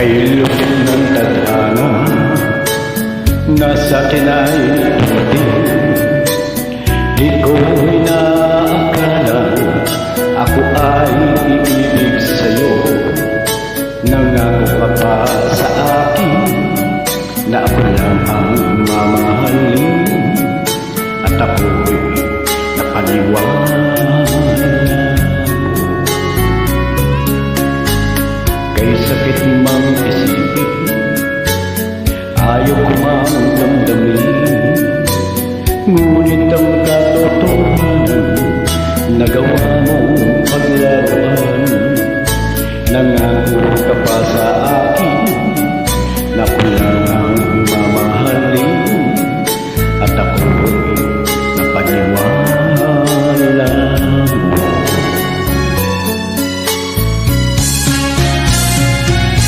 Kay lupit ng tadhana Nasa akin ay dumating Di ko inaakala Ako ay iibig sa'yo. Nangako ka pa sa akin Na ako lang ang mamahalin. At ako'y napaniwala. Kay sakit mang isipin Ngunit ang katotohanan Nagawa mong paglaruan. Nangako ka pa sa akin Na kulang ano ang mamahalin At ako